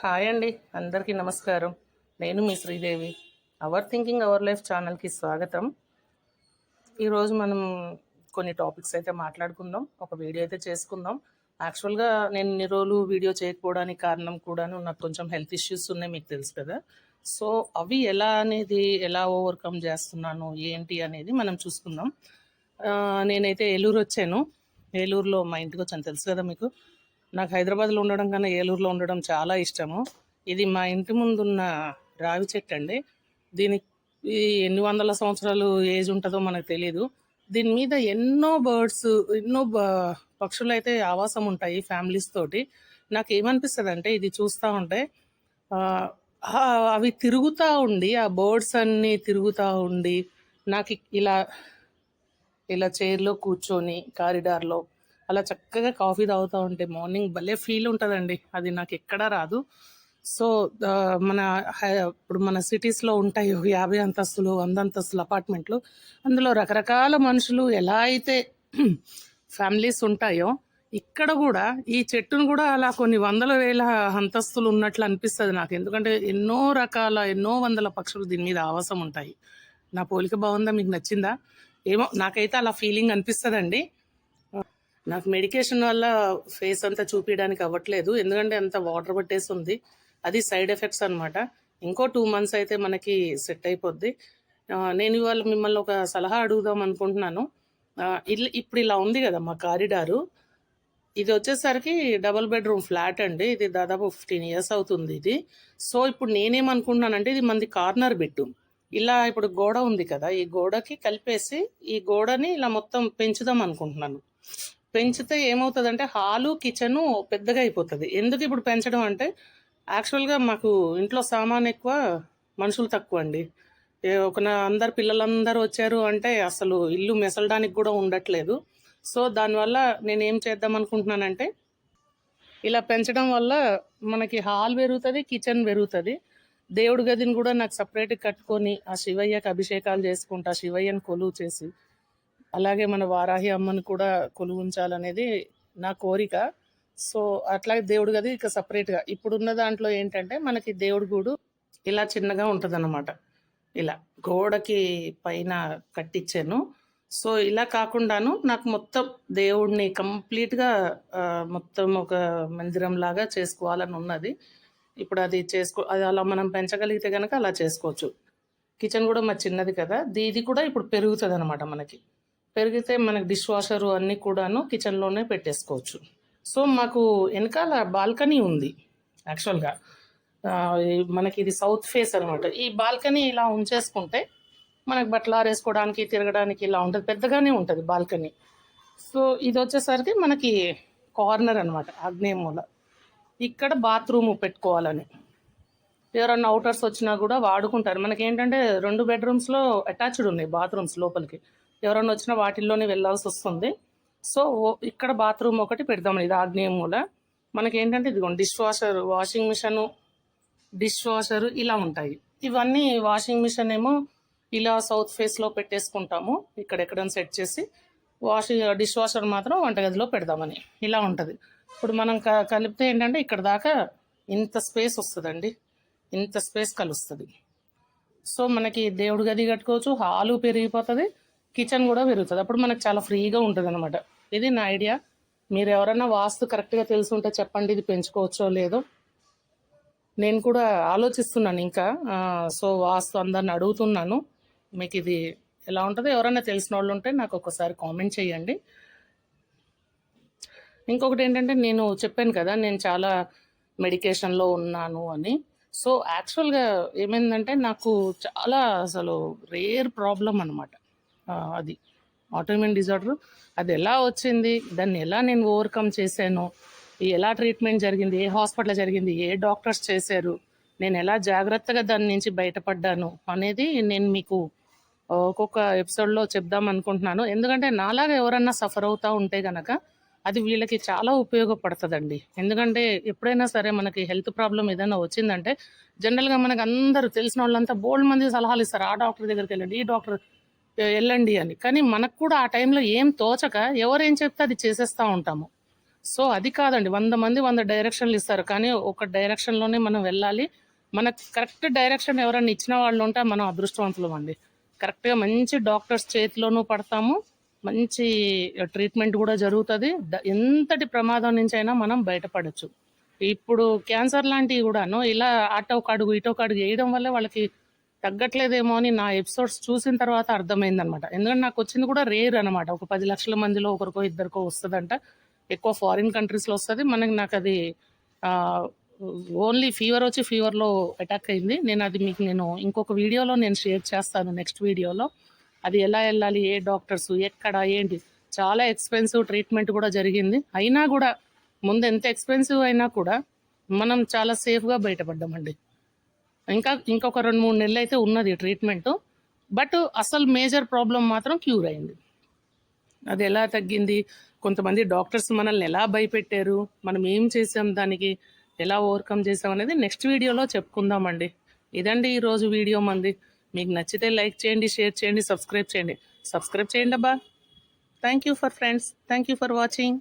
Hi అండి అందరికీ నమస్కారం. నేను మీ Sridevi. Our thinking our life ఛానల్కి స్వాగతం. ఈరోజు మనం కొన్ని టాపిక్స్ అయితే మాట్లాడుకుందాం ఒక వీడియో అయితే చేసుకుందాం. యాక్చువల్గా నేను ఇన్ని రోజులు వీడియో చేయకపోవడానికి కారణం కూడాను నాకు కొంచెం హెల్త్ ఇష్యూస్ ఉన్నాయి మీకు తెలుసు కదా. సో అవి ఎలా అనేది ఎలా ఓవర్కమ్ చేస్తున్నాను ఏంటి అనేది మనం చూసుకుందాం. నేనైతే ఏలూరు వచ్చాను. ఏలూరులో మా ఇంటికి వచ్చాను తెలుసు కదా మీకు. నాకు హైదరాబాద్లో ఉండడం కన్నా ఏలూరులో ఉండడం చాలా ఇష్టము. ఇది మా ఇంటి ముందున్న రావి చెట్టు అండి. దీనికి ఈ ఎన్ని వందల సంవత్సరాలు ఏజ్ ఉంటుందో మనకు తెలియదు దీని మీద ఎన్నో బర్డ్స్ ఎన్నో బ- పక్షులు అయితే ఆవాసం ఉంటాయి ఫ్యామిలీస్ తోటి. నాకు ఏమనిపిస్తుంది అంటే ఇది చూస్తూ ఉంటే అవి తిరుగుతూ ఉండి ఆ బర్డ్స్ అన్నీ తిరుగుతూ ఉండి నాకు ఇలా ఇలా చైర్లో కూర్చొని కారిడార్లో అలా చక్కగా కాఫీ తాగుతూ ఉంటే మార్నింగ్ భలే ఫీల్ ఉంటుందండి. అది నాకు ఎక్కడా రాదు. సో మన హై- ఇప్పుడు మన సిటీస్లో ఉంటాయి యాభై అంతస్తులు వంద అంతస్తులు అపార్ట్మెంట్లు. అందులో రకరకాల మనుషులు ఎలా అయితే ఫ్యామిలీస్ ఉంటాయో ఇక్కడ కూడా ఈ చెట్టును కూడా అలా కొన్ని వందల వేల అంతస్తులు ఉన్నట్లు అనిపిస్తుంది నాకు. ఎందుకంటే ఎన్నో రకాల ఎన్నో వందల పక్షులు దీని మీద ఆవాసం ఉంటాయి. నా పోలిక బాగుందా? మీకు నచ్చిందా? ఏమో నాకైతే అలా ఫీలింగ్ అనిపిస్తుందండి. నాకు మెడికేషన్ వల్ల ఫేస్ అంతా చూపించడానికి అవ్వట్లేదు. ఎందుకంటే అంత వాటర్ పట్టేసి ఉంది అది సైడ్ ఎఫెక్ట్స్ అన్నమాట. ఇంకో టూ మంత్స్ అయితే మనకి సెట్ అయిపోద్ది. నేను ఇవాళ మిమ్మల్ని ఒక సలహా అడుగుదాం అనుకుంటున్నాను. ఇల్లు ఇప్పుడు ఇలా ఉంది కదా మా కారిడారు. ఇది వచ్చేసరికి డబుల్ బెడ్రూమ్ ఫ్లాట్ అండి. ఇది దాదాపు ఫిఫ్టీన్ ఇయర్స్ అవుతుంది ఇది. సో ఇప్పుడు నేనేమనుకుంటున్నానంటే ఇది మంది కార్నర్ బెడ్రూమ్ ఇలా ఇప్పుడు గోడ ఉంది కదా ఈ గోడకి కలిపేసి ఈ గోడని ఇలా మొత్తం పెంచుదాం అనుకుంటున్నాను. పెంచితే ఏమవుతుందంటే హాలు కిచెను పెద్దగా అయిపోతుంది. ఎందుకు ఇప్పుడు పెంచడం అంటే యాక్చువల్గా మాకు ఇంట్లో సామాన్ ఎక్కువ మనుషులు తక్కువ అండి. ఒక అందరు పిల్లలందరూ వచ్చారు అంటే అసలు ఇల్లు మెసలడానికి కూడా ఉండట్లేదు. సో దానివల్ల నేను ఏం చేద్దాం అనుకుంటున్నానంటే ఇలా పెంచడం వల్ల మనకి హాల్ పెరుగుతుంది కిచెన్ పెరుగుతుంది. దేవుడి గదిని కూడా నాకు సపరేట్ కట్టుకొని ఆ శివయ్యకి అభిషేకాలు చేసుకుంటా శివయ్యని కొలువు చేసి అలాగే మన వారాహి అమ్మని కూడా కొలువు ఉంచాలనేది నా కోరిక. సో అట్లాగే దేవుడు గది ఇక సపరేట్గా. ఇప్పుడున్న దాంట్లో ఏంటంటే మనకి దేవుడి గూడు ఇలా చిన్నగా ఉంటుంది ఇలా గోడకి పైన కట్టించాను సో ఇలా కాకుండాను నాకు మొత్తం దేవుడిని కంప్లీట్గా మొత్తం ఒక మందిరం లాగా చేసుకోవాలని ఉన్నది ఇప్పుడు అది చేసుకో అది అలా మనం పెంచగలిగితే కనుక అలా చేసుకోవచ్చు. కిచెన్ కూడా మా చిన్నది కదా ఇది కూడా ఇప్పుడు పెరుగుతుంది అనమాట మనకి. పెరిగితే మనకు డిష్ వాషరు అన్నీ కూడాను కిచెన్లోనే పెట్టేసుకోవచ్చు. సో మాకు వెనకాల బాల్కనీ ఉంది యాక్చువల్గా మనకి ఇది సౌత్ ఫేస్ అనమాట ఈ బాల్కనీ ఇలా ఉంచేసుకుంటే మనకి బట్టలు ఆరేసుకోవడానికి తిరగడానికి ఇలా ఉంటుంది పెద్దగానే ఉంటుంది బాల్కనీ. సో ఇది వచ్చేసరికి మనకి కార్నర్ అనమాట ఆగ్నేయ మూల ఇక్కడ బాత్రూమ్ పెట్టుకోవాలని. ఎవరన్నా అవుటర్స్ వచ్చినా కూడా వాడుకుంటారు. మనకి ఏంటంటే రెండు బెడ్రూమ్స్లో అటాచ్డ్ ఉన్నాయి బాత్రూమ్స్ లోపలికి. ఎవరన్నా వచ్చినా వాటిల్లోనే వెళ్ళాల్సి వస్తుంది సో ఇక్కడ బాత్రూమ్ ఒకటి పెడదాం ఇది ఆగ్నేయ మూల. మనకి ఏంటంటే ఇదిగోండి dish washer washing machine dish washer ఇలా ఉంటాయి. ఇవన్నీ వాషింగ్ మిషన్ ఏమో ఇలా సౌత్ ఫేస్లో పెట్టేసుకుంటాము. ఇక్కడ ఎక్కడైనా సెట్ చేసి వాషింగ్ డిష్ వాషర్ మాత్రం వంటగదిలో పెడదామని. ఇలా ఉంటుంది. ఇప్పుడు మనం క కలిపితే ఏంటంటే ఇక్కడ దాకా ఇంత స్పేస్ వస్తుందండి. ఇంత స్పేస్ కలుస్తుంది. సో మనకి దేవుడి గది కట్టుకోవచ్చు హాలు పెరిగిపోతుంది. కిచెన్ కూడా పెరుగుతుంది. అప్పుడు మనకు చాలా ఫ్రీగా ఉంటుంది అనమాట ఇది నా ఐడియా. మీరు ఎవరైనా వాస్తు కరెక్ట్గా తెలిసి ఉంటే చెప్పండి ఇది పెంచుకోవచ్చో లేదో. నేను కూడా ఆలోచిస్తున్నాను ఇంకా. సో వాస్తు అందరిని అడుగుతున్నాను. మీకు ఇది ఎలా ఉంటుందో. ఎవరైనా తెలిసిన వాళ్ళు ఉంటే నాకు ఒకసారి కామెంట్ చేయండి. ఇంకొకటి ఏంటంటే నేను చెప్పాను కదా నేను చాలా మెడికేషన్లో ఉన్నాను అని. సో యాక్చువల్గా ఏమైందంటే నాకు చాలా అసలు రేర్ ప్రాబ్లం అనమాట అది ఆటోమిన్ డిజార్డర్ అది ఎలా వచ్చింది? దాన్ని ఎలా నేను ఓవర్కమ్ చేశాను? ఎలా ట్రీట్మెంట్ జరిగింది? ఏ హాస్పిటల్ జరిగింది? ఏ డాక్టర్స్ చేశారు? నేను ఎలా జాగ్రత్తగా దాని నుంచి బయటపడ్డాను అనేది నేను మీకు ఒక్కొక్క ఎపిసోడ్లో చెప్దాం అనుకుంటున్నాను. ఎందుకంటే నాలాగా ఎవరన్నా సఫర్ అవుతూ ఉంటే గనక అది వీళ్ళకి చాలా ఉపయోగపడుతుందండి. ఎందుకంటే ఎప్పుడైనా సరే మనకి హెల్త్ ప్రాబ్లం ఏదైనా వచ్చిందంటే జనరల్గా మనకు అందరూ తెలిసిన వాళ్ళంతా బోల్డ్ మంది సలహాలు ఇస్తారు. ఆ డాక్టర్ దగ్గరికి వెళ్ళండి ఈ డాక్టర్ వెళ్ళండి అని. కానీ మనకు కూడా ఆ టైంలో ఏం తోచక ఎవరేం చెప్తే అది చేసేస్తూ ఉంటాము. సో అది కాదండి. వంద మంది వంద డైరెక్షన్లు ఇస్తారు. కానీ ఒక డైరెక్షన్లోనే మనం వెళ్ళాలి. మనకు కరెక్ట్ డైరెక్షన్ ఎవరైనా ఇచ్చిన వాళ్ళు ఉంటే మనం అదృష్టవంతులం అండి. కరెక్ట్గా మంచి డాక్టర్స్ చేతిలోనూ పడతాము. మంచి ట్రీట్మెంట్ కూడా జరుగుతుంది. ఎంతటి ప్రమాదం నుంచి అయినా మనం బయటపడచ్చు. ఇప్పుడు క్యాన్సర్ లాంటివి కూడాను ఇలా అటో ఒక అడుగు ఇటో ఒక అడుగు వేయడం వల్ల వాళ్ళకి తగ్గట్లేదేమో అని నా ఎపిసోడ్స్ చూసిన తర్వాత అర్థమైంది అనమాట ఎందుకంటే నాకు వచ్చింది కూడా రేర్ అనమాట ఒక పది లక్షల మందిలో ఒకరికో ఇద్దరికో వస్తుందంట. ఎక్కువ ఫారిన్ కంట్రీస్లో వస్తుంది. మనకి నాకు అది ఓన్లీ ఫీవర్ వచ్చి ఫీవర్లో అటాక్ అయింది. నేను అది మీకు నేను ఇంకొక వీడియోలో నేను షేర్ చేస్తాను నెక్స్ట్ వీడియోలో. అది ఎలా వెళ్ళాలి ఏ డాక్టర్స్ ఎక్కడ ఏంటి? చాలా ఎక్స్పెన్సివ్ ట్రీట్మెంట్ కూడా జరిగింది. అయినా కూడా ముందు ఎంత ఎక్స్పెన్సివ్ అయినా కూడా మనం చాలా సేఫ్గా బయటపడ్డామండి. ఇంకా ఇంకొక రెండు మూడు నెలలు అయితే ఉన్నది ట్రీట్మెంట్ బట్ అసలు మేజర్ ప్రాబ్లం మాత్రం క్యూర్ అయింది. అది ఎలా తగ్గింది? కొంతమంది డాక్టర్స్ మనల్ని ఎలా భయపెట్టారు? మనం ఏం చేసాం దానికి? ఎలా ఓవర్కమ్ చేసాం అనేది నెక్స్ట్ వీడియోలో చెప్పుకుందామండి. ఇదండి ఈరోజు వీడియో మంది. మీకు నచ్చితే లైక్ చేయండి షేర్ చేయండి సబ్స్క్రైబ్ చేయండి. సబ్స్క్రైబ్ చేయండి అబ్బా. Thank you for friends thank you for watching